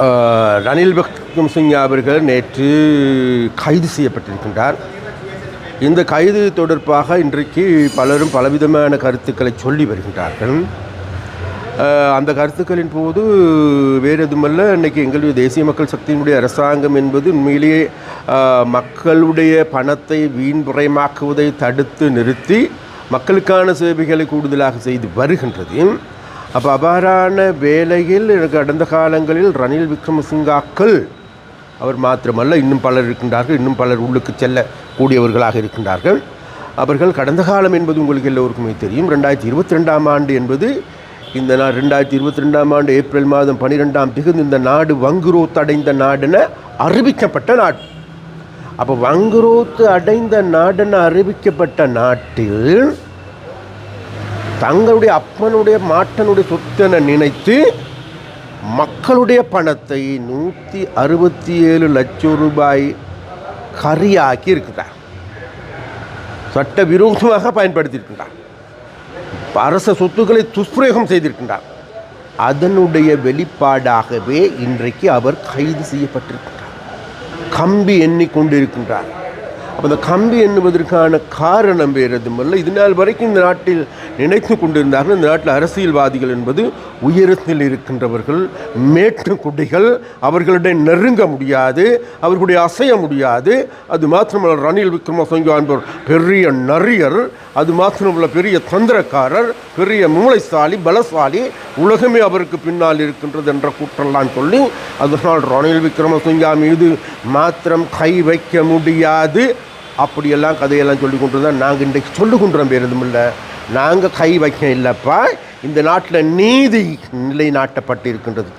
ரணில் ரணில் விக்ரமசிங்க அவர்கள் நேற்று கைது செய்யப்பட்டிருக்கின்றார். இந்த கைது தொடர்பாக இன்றைக்கு பலரும் பலவிதமான கருத்துக்களை சொல்லி வருகின்றார்கள். அந்த கருத்துக்களின் போது வேறு எதுவுமல்ல இன்றைக்கி எங்களுடைய தேசிய மக்கள் சக்தியினுடைய அரசாங்கம் என்பது உண்மையிலேயே மக்களுடைய பணத்தை வீண்புறைமாக்குவதை தடுத்து நிறுத்தி மக்களுக்கான சேவைகளை கூடுதலாக செய்து வருகின்றது. அப்போ அபாரான வேலையில் கடந்த காலங்களில் ரணில் விக்ரமசிங்காக்கள் அவர் மாத்திரமல்ல இன்னும் பலர் இருக்கின்றார்கள் இன்னும் பலர் உள்ளுக்கு செல்லக்கூடியவர்களாக இருக்கின்றார்கள். அவர்கள் கடந்த காலம் என்பது உங்களுக்கு எல்லோருக்குமே தெரியும். ரெண்டாயிரத்தி இருபத்தி ரெண்டாம் ஆண்டு என்பது இந்த நா ரெண்டாயிரத்தி இருபத்தி ரெண்டாம் ஆண்டு ஏப்ரல் மாதம் பன்னிரெண்டாம் திகதி இந்த நாடு வங்குரோத்து அடைந்த நாடுன அறிவிக்கப்பட்ட நாடு. அப்போ வங்குரோத்து அடைந்த நாடென அறிவிக்கப்பட்ட நாட்டில் தங்களுடைய அப்பனுடைய மாட்டனுடைய சொத்தென நினைத்து மக்களுடைய பணத்தை நூற்றி அறுபத்தி ஏழு லட்சம் ரூபாய் கரியாக்கி இருக்கிறார். சட்ட விரோதமாக பயன்படுத்தியிருக்கின்றார் அரச சொத்துக்களை துஷ்பிரயோகம் செய்திருக்கின்றார் அதனுடைய வெளிப்பாடாகவே இன்றைக்கு அவர் கைது செய்யப்பட்டிருக்கின்றார் கம்பி எண்ணிக்கொண்டிருக்கின்றார். அப்போ இந்த கம்பி என்பதற்கான காரணம் வேறு எதுவுமல்ல இது நாள் வரைக்கும் இந்த நாட்டில் நினைத்து கொண்டிருந்தார்கள். இந்த நாட்டில் அரசியல்வாதிகள் என்பது உயரத்தில் இருக்கின்றவர்கள் மேட்டு குடிகள் அவர்களிடம் நெருங்க முடியாது அவர்களுடைய அசைய முடியாது. அது மாத்திரமல்ல ரணில் விக்ரமசிங்க என்பவர் பெரிய நரியர். அது மாத்திரமுள்ள பெரிய தந்திரக்காரர் பெரிய மூளைசாலி பலசாலி உலகமே அவருக்கு பின்னால் இருக்கின்றது என்ற கூற்றெல்லாம் சொல்லி அதனால் ரணில் விக்ரமசிங்கா மீது மாத்திரம் கை வைக்க முடியாது. அப்படியெல்லாம் கதையெல்லாம் சொல்லி கொண்டு தான் நாங்கள் இன்றைக்கு சொல்லுகின்றோம் வேறு எதுவும் இல்லை. நாங்கள் கை வைக்க இல்லைப்பா. இந்த நாட்டில் நீதி நிலைநாட்டப்பட்டு இருக்கின்றது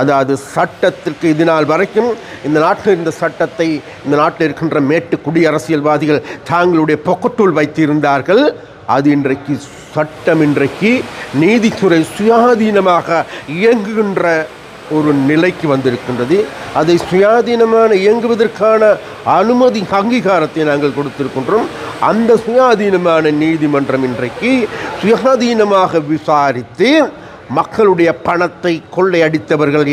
அதாவது சட்டத்திற்கு இது நாள் வரைக்கும் இந்த நாட்டில் இருந்த சட்டத்தை இந்த நாட்டில் இருக்கின்ற மேட்டு குடி அரசியல்வாதிகள் தாங்களுடைய பொக்கட்டுள் வைத்திருந்தார்கள். அது இன்றைக்கு சட்டம் இன்றைக்கு நீதித்துறை சுயாதீனமாக இயங்குகின்ற ஒரு நிலைக்கு வந்திருக்கின்றது. அதை சுயாதீனமான இயங்குவதற்கான அனுமதி அங்கீகாரத்தை நாங்கள் கொடுத்திருக்கின்றோம். அந்த சுயாதீனமான நீதிமன்றம் இன்றைக்கு சுயாதீனமாக விசாரித்து மக்களுடைய பணத்தை கொள்ளையடித்தவர்கள்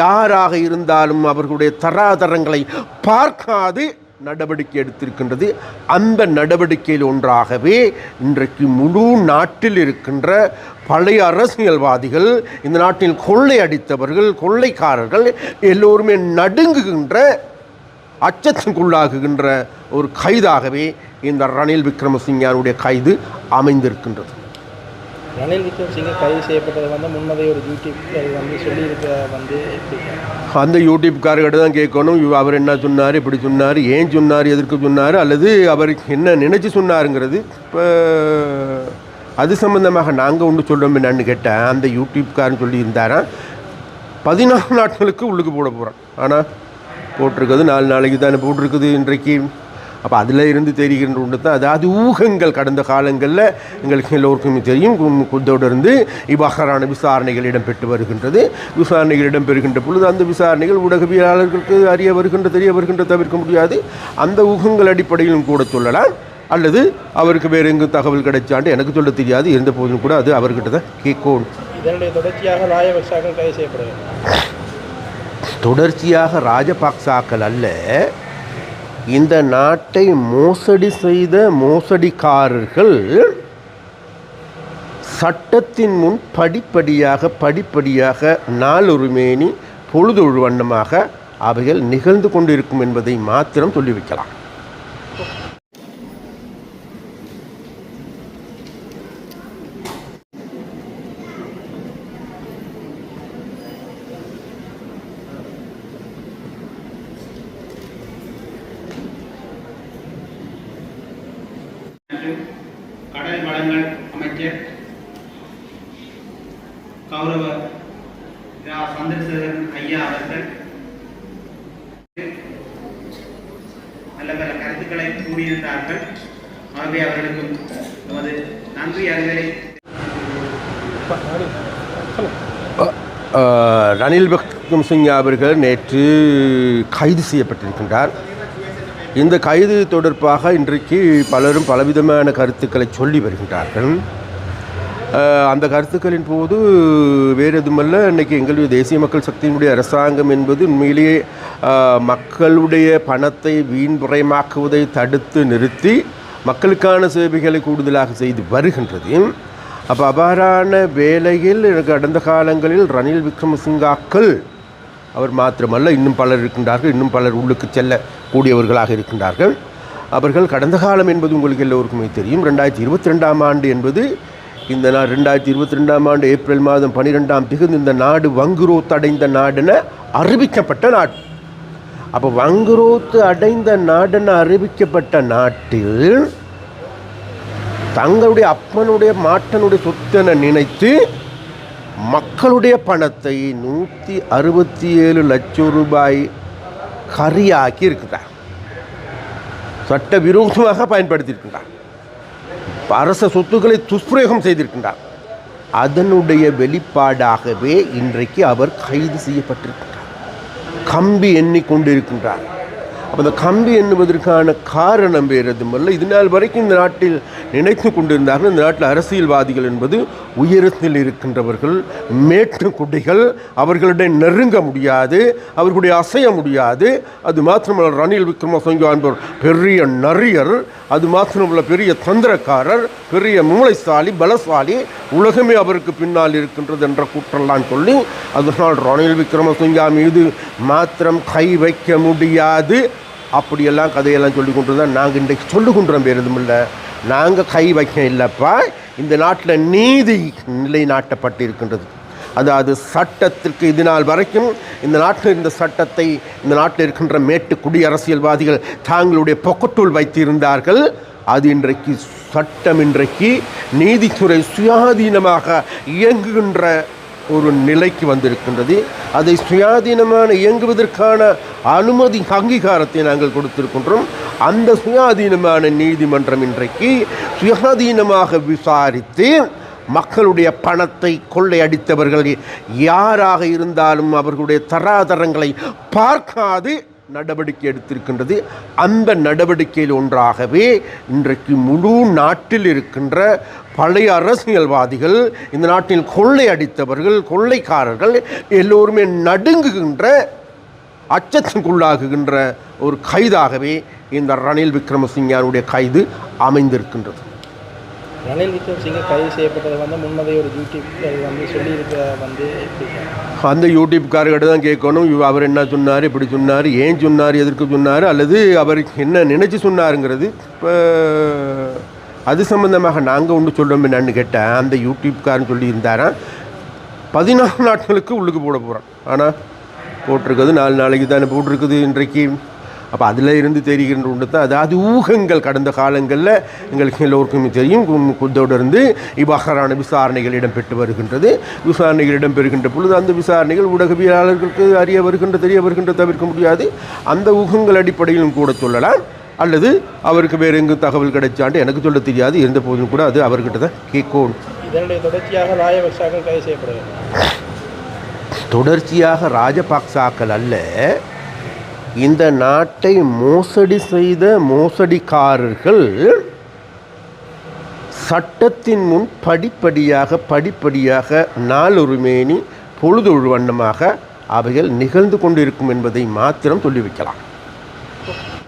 யாராக இருந்தாலும் அவர்களுடைய தராதரங்களை பார்க்காது நடவடிக்கை எடுத்திருக்கின்றது. அந்த நடவடிக்கையில் ஒன்றாகவே இன்றைக்கு முழு நாட்டில் இருக்கின்ற பழைய அரசியல்வாதிகள் இந்த நாட்டில் கொள்ளையடித்தவர்கள் கொள்ளைக்காரர்கள் எல்லோருமே நடுங்குகின்ற அச்சத்துக்குள்ளாகுகின்ற ஒரு கைதாகவே இந்த ரணில் விக்ரமசிங்கானுடைய கைது அமைந்திருக்கின்றது. ரணில் விக்ரம்சிங்கை கைது செய்யப்பட்டது வந்து முன்னதே ஒரு யூடியூப் வந்து சொல்லியிருக்க வந்து அந்த யூடியூப்காரர்கிட்ட தான் கேட்கணும். அவர் என்ன சொன்னார் இப்படி சொன்னார் ஏன் சொன்னார் எதற்கு சொன்னார் அல்லது அவர் என்ன நினச்சி சொன்னாருங்கிறது இப்போ அது சம்பந்தமாக நாங்கள் ஒன்று சொல்கிறோம் என்னன்னு கேட்டேன் அந்த யூடியூப்காரன் சொல்லியிருந்தாராம் பதினாலு நாட்களுக்கு உள்ளுக்கு போட போகிறோம் ஆனால் போட்டிருக்கிறது நாலு நாளைக்கு தானே போட்டிருக்குது இன்றைக்கு. அப்போ அதில் இருந்து தெரிகின்ற ஒன்று தான் அதாவது ஊகங்கள் கடந்த காலங்களில் எங்களுக்கு எல்லோருக்குமே தெரியும். தொடர்ந்து இவ்வாறான விசாரணைகள் இடம்பெற்று வருகின்றது. விசாரணைகள் இடம்பெறுகின்ற பொழுது அந்த விசாரணைகள் ஊடகவியலாளர்களுக்கு அறிய வருகின்ற தெரிய வருகின்ற தவிர்க்க முடியாது. அந்த ஊகங்கள் அடிப்படையிலும் கூட சொல்லலாம். அல்லது அவருக்கு வேறு எங்கும் தகவல் கிடைச்சாண்டு எனக்கு சொல்ல தெரியாது. இருந்த போதிலும் கூட அது அவர்கிட்ட தான் கேட்கணும். இதனுடைய தொடர்ச்சியாக ராயபக்சாக்கள் கைது செய்யப்படுகிறது. தொடர்ச்சியாக ராஜபக்சாக்கள் அல்ல. இந்த நாட்டை மோசடி செய்த மோசடிக்காரர்கள் சட்டத்தின் முன் படிப்படியாக படிப்படியாக நாளொருமேனி பொழுதொழு வண்ணமாக அவைகள் நிகழ்ந்து கொண்டிருக்கும் என்பதை மாத்திரம் சொல்லி வைக்கலாம் அமைச்சர் கௌரவ ரா சந்திரசேகரன் ஐயா அவர்கள் நல்ல பல கருத்துக்களை கூறியிருந்தார்கள். ஆகவே அவர்களுக்கும் நமது நன்றி அறிதலை அஹ், ரணில் விக்ரமசிங்க அவர்கள் நேற்று கைது செய்யப்பட்டிருக்கின்றார். இந்த கைது தொடர்பாக இன்றைக்கு பலரும் பலவிதமான கருத்துக்களை சொல்லி வருகின்றார்கள். அந்த கருத்துக்களின் போது வேறு எதுமல்ல இன்றைக்கி எங்களுடைய தேசிய மக்கள் சக்தியினுடைய அரசாங்கம் என்பது உண்மையிலேயே மக்களுடைய பணத்தை வீண் விரயமாக்குவதை தடுத்து நிறுத்தி மக்களுக்கான சேவைகளை கூடுதலாக செய்து வருகின்றது அப்போ அவ்வாறான வேலையில் கடந்த காலங்களில் ரணில் விக்ரமசிங்காக்கள் அவர் மாத்திரமல்ல இன்னும் பலர் இருக்கின்றார்கள் இன்னும் பலர் உள்ளுக்கு செல்லக்கூடியவர்களாக இருக்கின்றார்கள். அவர்கள் கடந்த காலம் என்பது உங்களுக்கு எல்லோருக்குமே தெரியும் ரெண்டாயிரத்தி இருபத்தி ரெண்டாம் ஆண்டு என்பது இந்த நா ரெண்டாயிரத்தி இருபத்தி ரெண்டாம் ஆண்டு ஏப்ரல் மாதம் பன்னிரெண்டாம் திகழ்ந்து இந்த நாடு வங்குரோத்து அடைந்த நாடுன்னு அறிவிக்கப்பட்ட நாடு. அப்போ வங்குரோத்து அடைந்த நாடுன்னு அறிவிக்கப்பட்ட நாட்டில் தங்களுடைய அப்பனுடைய மாட்டனுடைய சொத்தென நினைத்து மக்களுடைய பணத்தை நூற்றி அறுபத்தி ஏழு லட்சம் ரூபாய் கரியாக்கி இருக்கிறார். சட்ட விரோதமாக பயன்படுத்தியிருக்கின்றார் அரச சொத்துக்களை துஷ்பிரயோகம் செய்திருக்கின்றார். அதனுடைய வெளிப்பாடாகவே இன்றைக்கு அவர் கைது செய்யப்பட்டிருக்கின்றார். கம்பி எண்ணிக்கொண்டிருக்கின்றார். அப்போ இந்த கம்பி என்பதற்கான காரணம் வேறு எதுவுமல்ல இது நாள் வரைக்கும் இந்த நாட்டில் நினைத்து கொண்டிருந்தார்கள். இந்த நாட்டில் அரசியல்வாதிகள் என்பது உயரத்தில் இருக்கின்றவர்கள் மேட்டு குடிகள் அவர்களிடம் நெருங்க முடியாது அவர்களுடைய அசைய முடியாது. அது மாத்திரமல்ல ரணில் விக்ரமசிங்க என்பவர் பெரிய நரியர் அது மாத்திரமல்ல பெரிய தந்திரக்காரர் பெரிய மூளைசாலி பலசாலி உலகமே அவருக்கு பின்னால் இருக்கின்றது என்ற கூற்றெல்லாம் சொல்லி அதனால் ரணில் விக்ரமசிங்கா மீது மாத்திரம் கை வைக்க முடியாது. அப்படியெல்லாம் கதையெல்லாம் சொல்லி கொண்டு தான் நாங்கள் இன்றைக்கு சொல்லி கொண்டுறோம் வேறு இல்லை. நாங்கள் கை வைக்க இல்லைப்பா. இந்த நாட்டில் நீதி நிலைநாட்டப்பட்டு இருக்கின்றது அதாவது சட்டத்திற்கு இது நாள் வரைக்கும் இந்த நாட்டில் இருந்த சட்டத்தை இந்த நாட்டில் இருக்கின்ற மேட்டு குடியரசியல்வாதிகள் தாங்களுடைய பொக்கட்டுள் வைத்திருந்தார்கள். அது இன்றைக்கு சட்டம் இன்றைக்கு நீதித்துறை சுயாதீனமாக இயங்குகின்ற ஒரு நிலைக்கு வந்திருக்கின்றது. அதை சுயாதீனமான இயங்குவதற்கான அனுமதி அங்கீகாரத்தை நாங்கள் கொடுத்திருக்கின்றோம். அந்த சுயாதீனமான நீதிமன்றம் இன்றைக்கு சுயாதீனமாக விசாரித்து மக்களுடைய பணத்தை கொள்ளையடித்தவர்கள் யாராக இருந்தாலும் அவர்களுடைய தராதரங்களை பார்க்காது நடவடிக்கை எடுத்திருக்கின்றது. அந்த நடவடிக்கையில் ஒன்றாகவே இன்றைக்கு முழு நாட்டில் இருக்கின்ற பழைய அரசியல்வாதிகள் இந்த நாட்டில் கொள்ளையடித்தவர்கள் கொள்ளைக்காரர்கள் எல்லோருமே நடுங்குகின்ற அச்சத்துக்குள்ளாகுகின்ற ஒரு கைதாகவே இந்த ரணில் விக்ரமசிங்கானுடைய கைது அமைந்திருக்கின்றது. ரணில் விக்ரமசிங்க கைது செய்யப்பட்டது வந்து முன்னதே ஒரு யூடியூப் வந்து சொல்லியிருக்க வந்து எப்படி அந்த யூடியூப்காரர்கிட்ட தான் கேட்கணும். அவர் என்ன சொன்னார் இப்படி சொன்னார் ஏன் சொன்னார் எதற்கு சொன்னார் அல்லது அவர் என்ன நினச்சி சொன்னாருங்கிறது இப்போ அது சம்மந்தமாக நாங்கள் ஒன்று சொல்கிறோம் என்னன்னு கேட்டேன் அந்த யூடியூப்காரன் சொல்லியிருந்தாராம் பதினாலு நாட்களுக்கு உள்ளுக்கு போட போகிறான் ஆனால் போட்டிருக்குது நாலு நாளைக்கு தானே போட்டிருக்குது இன்றைக்கு. அப்போ அதில் இருந்து தெரிகின்ற ஒன்று தான் அதாவது ஊகங்கள் கடந்த காலங்களில் எங்களுக்கு எல்லோருக்குமே தெரியும். தொடர்ந்து இவ்வாறான விசாரணைகள் இடம்பெற்று வருகின்றது. விசாரணைகள் இடம்பெறுகின்ற பொழுது அந்த விசாரணைகள் ஊடகவியலாளர்களுக்கு அறிய வருகின்ற தெரிய வருகின்ற தவிர்க்க முடியாது. அந்த ஊகங்கள் அடிப்படையிலும் கூட சொல்லலாம். அல்லது அவருக்கு வேறு எங்கும் தகவல் கிடைச்சாண்டு எனக்கு சொல்ல தெரியாது இருந்த போதும் கூட அது அவர்கிட்ட தான் கேட்கணும். இதனுடைய தொடர்ச்சியாக ராயபக்சாக்கள் கைது செய்யப்படுகிறார் தொடர்ச்சியாக ராஜபக்சாக்கள் அல்ல இந்த நாட்டை மோசடி செய்த மோசடிக்காரர்கள் சட்டத்தின் முன் படிப்படியாக படிப்படியாக நாளொருமேனி பொழுதொழு வண்ணமாக அவைகள் நிகழ்ந்து கொண்டிருக்கும் என்பதை மாத்திரம் சொல்லி வைக்கலாம்